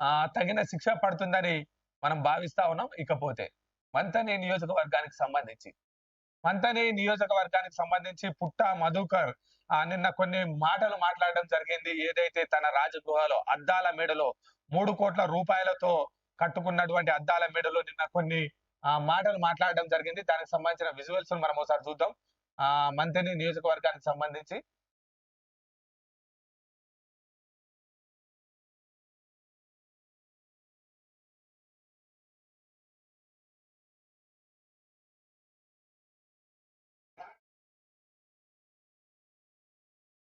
ఆ తగిన శిక్ష పడుతుందని మనం భావిస్తా ఉన్నాం. ఇకపోతే మంతనే నియోజకవర్గానికి సంబంధించి మంతనే నియోజకవర్గానికి సంబంధించి పుట్ట మధుకర్ ఆ నిన్న కొన్ని మాటలు మాట్లాడడం జరిగింది. ఏదైతే తన రాజగృహలో అద్దాల మేడలో మూడు కోట్ల రూపాయలతో కట్టుకున్నటువంటి అద్దాల మేడలో నిన్న కొన్ని ఆ మాటలు మాట్లాడడం జరిగింది. దానికి సంబంధించిన విజువల్స్ మనం ఒకసారి చూద్దాం. ఆ మంతని నియోజకవర్గానికి సంబంధించి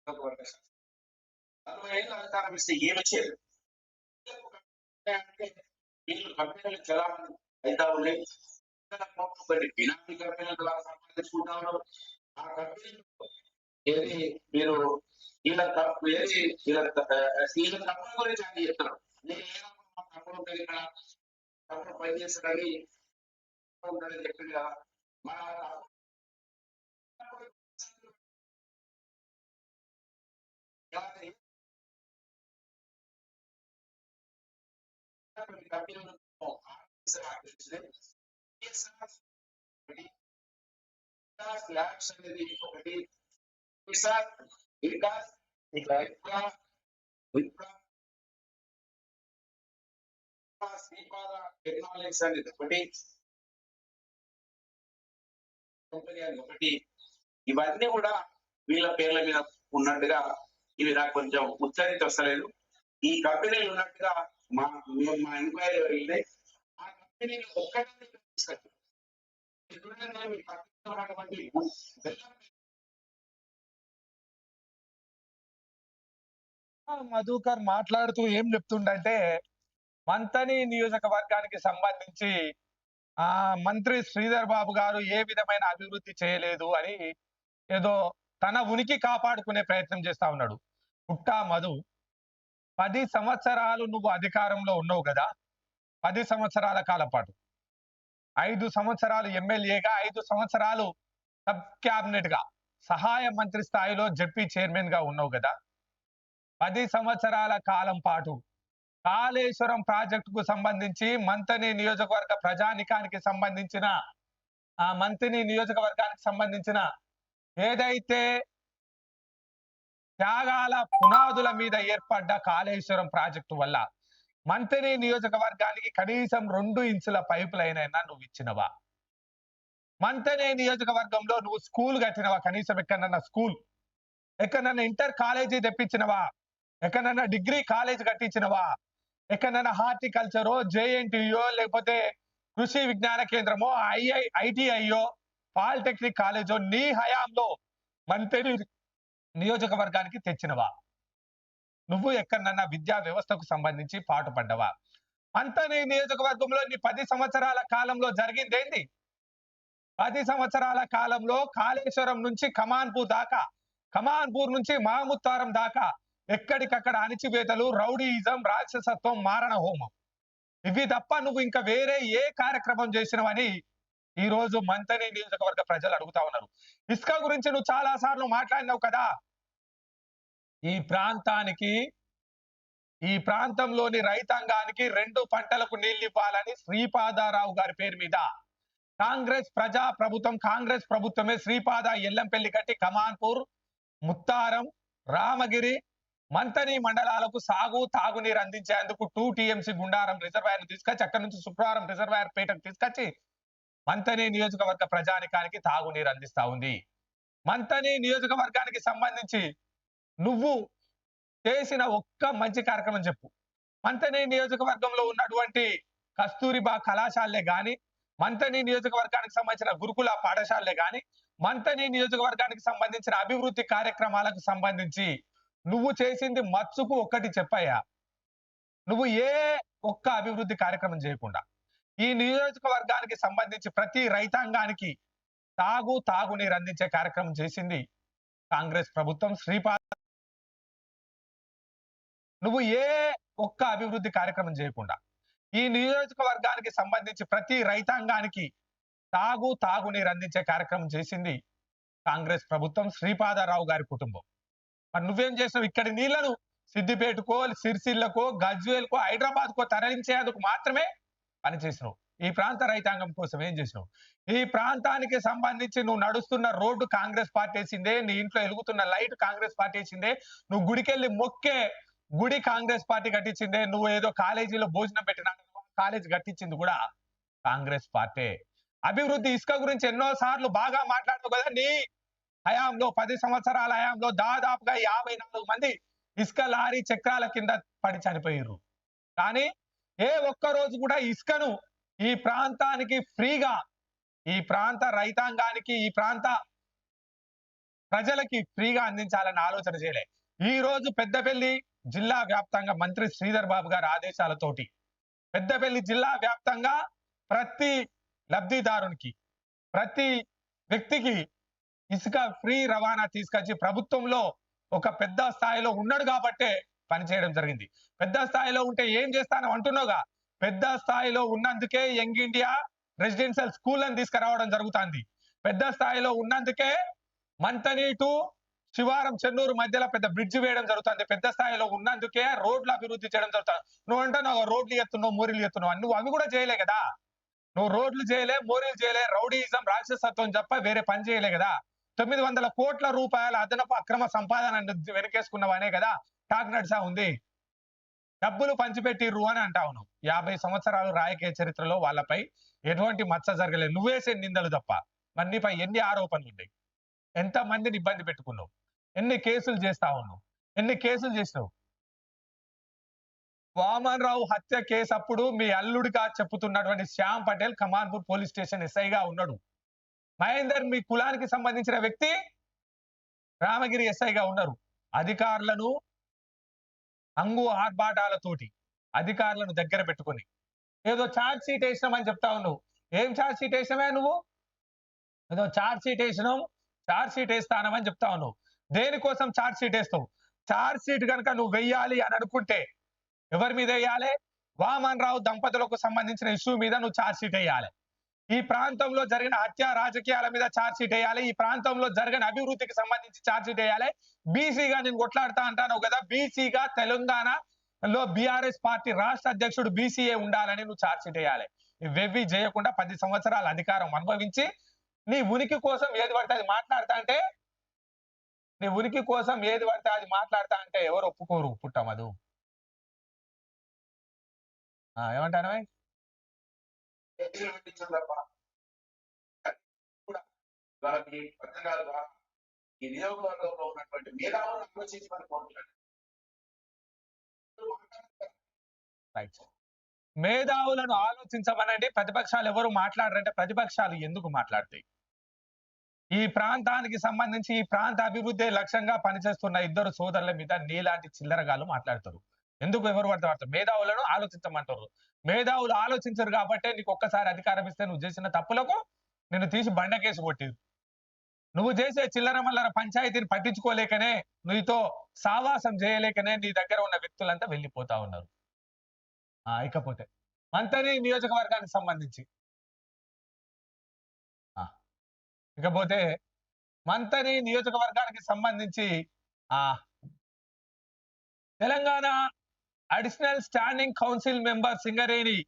నలభై అధికారం ఇస్తే ఏమి వీళ్ళు కంపెనీలు ఉన్నాయి కొన్ని బినామీ కంపెనీల ద్వారా సంపాదించుకుంటా ఉన్నారు ఆ కంపెనీలు ఏది మీరు వీళ్ళ తప్పు ఏది వీళ్ళ వీళ్ళ తప్పుల గురించి అని చెప్తారు నేను మా ఇక్కడ పని చేస్తాడని చెప్పింది కదా. మన కొన్ని కంపెనీలు ఆఫీసర్ ఆఫీసర్ ఒకటి. వికాస్ ల్యాబ్స్ అనేది ఒకటి వికాస్ వికాస్ విప్రా విప్రా టెక్నాలజీస్ అనేది ఒకటి కంపెనీ ఒకటి ఇవన్నీ కూడా వీళ్ళ పేర్ల మీద ఉన్నట్టుగా ఇవి నాకు కొంచెం ఉచ్చరిత వస్తలేదు ఈ కంపెనీలు ఉన్నట్టుగా మా మేము మా ఎంక్వైరీ వెళ్తే ఆ కంపెనీలు ఒక్కటే పక్కన ఉన్నటువంటి మధుకర్ మాట్లాడుతూ ఏం చెప్తుండంటే మంతని నియోజకవర్గానికి సంబంధించి ఆ మంత్రి శ్రీధర్ బాబు గారు ఏ విధమైన అభివృద్ధి చేయలేదు అని ఏదో తన ఉనికి కాపాడుకునే ప్రయత్నం చేస్తా ఉన్నాడు. పుట్టా మధు. పది సంవత్సరాలు నువ్వు అధికారంలో ఉన్నావు కదా పది సంవత్సరాల కాలం పాటు. ఐదు సంవత్సరాలు ఎమ్మెల్యేగా ఐదు సంవత్సరాలు సబ్ క్యాబినెట్గా సహాయ మంత్రి స్థాయిలో జడ్పీ చైర్మన్గా ఉన్నావు కదా. పది సంవత్సరాల కాలం పాటు కాళేశ్వరం ప్రాజెక్టుకు సంబంధించి మంతని నియోజకవర్గ ప్రజానికానికి సంబంధించిన ఆ మంత్రిని నియోజకవర్గానికి సంబంధించిన ఏదైతే త్యాగాల పునాదుల మీద ఏర్పడ్డ కాళేశ్వరం ప్రాజెక్టు వల్ల మంతని నియోజకవర్గానికి కనీసం రెండు ఇంచుల పైప్ లైన్ అయినా నువ్వు ఇచ్చినవా? మంతనే నియోజకవర్గంలో నువ్వు స్కూల్ కట్టినవా? కనీసం ఎక్కడన్నా స్కూల్? ఎక్కడన్నా ఇంటర్ కాలేజీ తెప్పించినవా? ఎక్కడన్నా డిగ్రీ కాలేజ్ కట్టించినవా? ఎక్కడన్నా హార్టికల్చరో జేఎన్టీయో లేకపోతే కృషి విజ్ఞాన కేంద్రమో ఐఐ ఐటీఐయో పాలిటెక్నిక్ కాలేజో నీ హయాంలో మంత్రి నియోజకవర్గానికి తెచ్చినవా? నువ్వు ఎక్కడన్నా విద్యా వ్యవస్థకు సంబంధించి పాటుపడ్డవా? అంతా నీ నియోజకవర్గంలో నీ పది సంవత్సరాల కాలంలో జరిగిందేంది? పది సంవత్సరాల కాలంలో కాళేశ్వరం నుంచి కమాన్పూర్ దాకా కమాన్పూర్ నుంచి మహముత్తారం దాకా ఎక్కడికక్కడ అణిచివేతలు రౌడీయిజం రాక్షసత్వం మారణ హోమం. ఇవి తప్ప నువ్వు ఇంకా వేరే ఏ కార్యక్రమం చేసినవని ఈ రోజు మంతని నియోజకవర్గ ప్రజలు అడుగుతా ఉన్నారు. ఇసుక గురించి నువ్వు చాలా సార్లు మాట్లాడినావు కదా. ఈ ప్రాంతానికి ఈ ప్రాంతంలోని రైతాంగానికి రెండు పంటలకు నీళ్ళు ఇవ్వాలని శ్రీపాదారావు గారి పేరు మీద. కాంగ్రెస్ ప్రజా ప్రభుత్వం కాంగ్రెస్ ప్రభుత్వమే శ్రీపాద ఎల్లంపల్లి కట్టి కమాన్పూర్ ముత్తారం రామగిరి మంతని మండలాలకు సాగు తాగునీరు అందించేందుకు టూ టీఎంసీ గుండారం రిజర్వాయర్ తీసుకొచ్చి అక్కడి నుంచి శుక్రవారం రిజర్వాయర్ పేటకు తీసుకొచ్చి మంతని నియోజకవర్గ ప్రజానికానికి తాగునీరు అందిస్తా ఉంది. మంతని నియోజకవర్గానికి సంబంధించి నువ్వు చేసిన ఒక్క మంచి కార్యక్రమం చెప్పు. మంతని నియోజకవర్గంలో ఉన్నటువంటి కస్తూరిబా కళాశాలలే గాని మంతని నియోజకవర్గానికి సంబంధించిన గురుకుల పాఠశాలలే గాని మంతని నియోజకవర్గానికి సంబంధించిన అభివృద్ధి కార్యక్రమాలకు సంబంధించి నువ్వు చేసింది మత్సుకు ఒక్కటి చెప్పయ్యా. నువ్వు ఏ ఒక్క అభివృద్ధి కార్యక్రమం చేయకుండా ఈ నియోజకవర్గానికి సంబంధించి ప్రతి రైతాంగానికి తాగు తాగునీరు అందించే కార్యక్రమం చేసింది కాంగ్రెస్ ప్రభుత్వం. శ్రీపాద నువ్వు ఏ ఒక్క అభివృద్ధి కార్యక్రమం చేయకుండా ఈ నియోజకవర్గానికి సంబంధించి ప్రతి రైతాంగానికి తాగు తాగునీరు అందించే కార్యక్రమం చేసింది కాంగ్రెస్ ప్రభుత్వం శ్రీపాదరావు గారి కుటుంబం. మరి నువ్వేం చేసావు ఇక్కడి నీళ్ళను సిద్దిపేటకో సిరిసిల్లకో గజ్వేల్కో హైదరాబాద్ కో తరలించేందుకు మాత్రమే పనిచేసినావు ఈ ప్రాంత రైతాంగం కోసం ఏం చేసినావు? ఈ ప్రాంతానికి సంబంధించి నువ్వు నడుస్తున్న రోడ్డు కాంగ్రెస్ పార్టీ వేసిందే నీ ఇంట్లో వెలుగుతున్న లైట్ కాంగ్రెస్ పార్టీ వేసిందే నువ్వు గుడికెళ్ళి మొక్కే గుడి కాంగ్రెస్ పార్టీ కట్టించిందే నువ్వు ఏదో కాలేజీలో భోజనం పెట్టినా కాలేజీ కట్టించింది కూడా కాంగ్రెస్ పార్టీ. అభివృద్ధి ఇసుక గురించి ఎన్నో సార్లు బాగా మాట్లాడుతూ కదా నీ హయాంలో పది సంవత్సరాల హయాంలో దాదాపుగా యాభై నాలుగు మంది ఇసుక లారీ చక్రాల కింద పడి చనిపోయారు కానీ ఏ ఒక్క రోజు కూడా ఇసుకను ఈ ప్రాంతానికి ఫ్రీగా ఈ ప్రాంత రైతాంగానికి ఈ ప్రాంత ప్రజలకి ఫ్రీగా అందించాలని ఆలోచన చేయలే. ఈ రోజు పెద్దపల్లి జిల్లా వ్యాప్తంగా మంత్రి శ్రీధర్ బాబు గారి ఆదేశాలతోటి పెద్దపల్లి జిల్లా వ్యాప్తంగా ప్రతి లబ్ధిదారునికి ప్రతి వ్యక్తికి ఇసుక ఫ్రీ రవాణా తీసుకొచ్చి ప్రభుత్వంలో ఒక పెద్ద స్థాయిలో ఉన్నాడు కాబట్టే పనిచేయడం జరిగింది. పెద్ద స్థాయిలో ఉంటే ఏం చేస్తాను అంటున్నావుగా? పెద్ద స్థాయిలో ఉన్నందుకే యంగ్ ఇండియా రెసిడెన్షియల్ స్కూల్ అని తీసుకురావడం జరుగుతుంది. పెద్ద స్థాయిలో ఉన్నందుకే మంతని టు శివారం చెన్నూరు మధ్యలో పెద్ద బ్రిడ్జ్ వేయడం జరుగుతుంది. పెద్ద స్థాయిలో ఉన్నందుకే రోడ్లు అభివృద్ధి చేయడం జరుగుతుంది. నువ్వు అంటే నువ్వు రోడ్లు ఎత్తున్నావు మోరీలు ఎత్తున్నావు. నువ్వు అవి కూడా చేయలే కదా? నువ్వు రోడ్లు చేయలే మోరీలు చేయలే రౌడీయిజం రాక్షసత్వం తప్ప వేరే పని చేయలే కదా? తొమ్మిది వందల కోట్ల రూపాయల అదనపు అక్రమ సంపాదన వెనకేసుకున్నవనే కదా? టాక్ నడిసా ఉంది. డబ్బులు పంచిపెట్టిర్రు అని అంటా ఉన్నావు యాభై సంవత్సరాలు రాయకీయ చరిత్రలో వాళ్ళపై ఎటువంటి మచ్చ జరగలేదు. నువ్వేసే నిందలు తప్ప. మరి నీపై ఎన్ని ఆరోపణలు ఉన్నాయి? ఎంత మందిని ఇబ్బంది పెట్టుకున్నావు? ఎన్ని కేసులు చేస్తా ఉన్నావు ఎన్ని కేసులు చేసినావు? వామన్ రావు హత్య కేసు అప్పుడు మీ అల్లుడిగా చెప్పుతున్నటువంటి శ్యామ్ పటేల్ కమాన్పూర్ పోలీస్ స్టేషన్ ఎస్ఐగా ఉన్నాడు. మహేందర్ మీ కులానికి సంబంధించిన వ్యక్తి? రామగిరి ఎస్ఐగా ఉన్నారు. అధికారులను అంగు ఆర్భాటాలతోటి అధికారులను దగ్గర పెట్టుకొని. ఏదో ఛార్జ్ షీట్ వేసినామని చెప్తావు నువ్వు. ఏం చార్జ్ షీట్ వేసినవే నువ్వు? ఏదో ఛార్జ్ షీట్ వేసినాం చార్జ్ షీట్ వేస్తానమని చెప్తావు నువ్వు. దేనికోసం ఛార్జ్ షీట్ వేస్తావు? చార్జ్ షీట్ కనుక నువ్వు వెయ్యాలి అని అనుకుంటే ఎవరి మీద వేయాలి? వామన్ రావు దంపతులకు సంబంధించిన ఇష్యూ మీద నువ్వు ఛార్జ్ షీట్ వేయాలి. ఈ ప్రాంతంలో జరిగిన హత్య రాజకీయాల మీద చార్జ్ షీట్ వేయాలి. ఈ ప్రాంతంలో జరిగిన అభివృద్ధికి సంబంధించి చార్జ్ షీట్ వేయాలి. బీసీగా నేను కొట్లాడుతా అంటాను కదా. బీసీగా తెలంగాణలో బీఆర్ఎస్ పార్టీ రాష్ట్ర అధ్యక్షుడు బీసీఏ ఉండాలని నువ్వు చార్జ్ షీట్ వేయాలి. ఇవేవి చేయకుండా పది సంవత్సరాల అధికారం అనుభవించి నీ ఉనికి కోసం ఏది పడితే అది మాట్లాడతా అంటే నీ ఉనికి కోసం ఏది పడితే అది మాట్లాడతా అంటే ఎవరు ఒప్పుకోరు పుట్టమదు. ఏమంటాను కూడా పథకాల ద్వారా ఈ నియోజకవర్గంలో ఉన్నటువంటి మేధావులను ఆలోచించమని కోరుతున్నాను మేధావులను ఆలోచించమనండి. ప్రతిపక్షాలు ఎవరు మాట్లాడరంటే ప్రతిపక్షాలు ఎందుకు మాట్లాడతాయి? ఈ ప్రాంతానికి సంబంధించి ఈ ప్రాంత అభివృద్ధి లక్ష్యంగా పనిచేస్తున్న ఇద్దరు సోదరుల మీద నీలాంటి చిల్లరగాలు మాట్లాడతారు. ఎందుకు ఎవరు పడితే పడతారు మేధావులను ఆలోచించమంటారు. మేధావులు ఆలోచించరు కాబట్టే నీకు ఒక్కసారి అధికారం ఇస్తే నువ్వు చేసిన తప్పులకు నిన్ను తీసి బండకేసి కొట్టింది నువ్వు చేసే చిల్లర మల్లర పంచాయతీని పట్టించుకోలేకనే నీతో సావాసం చేయలేకనే నీ దగ్గర ఉన్న వ్యక్తులంతా వెళ్ళిపోతా ఉన్నారు. ఆ, ఇకపోతే మంతని నియోజకవర్గానికి సంబంధించి. ఆ, ఇకపోతే మంతని నియోజకవర్గానికి సంబంధించి ఆ Telangana additional standing council member Singareni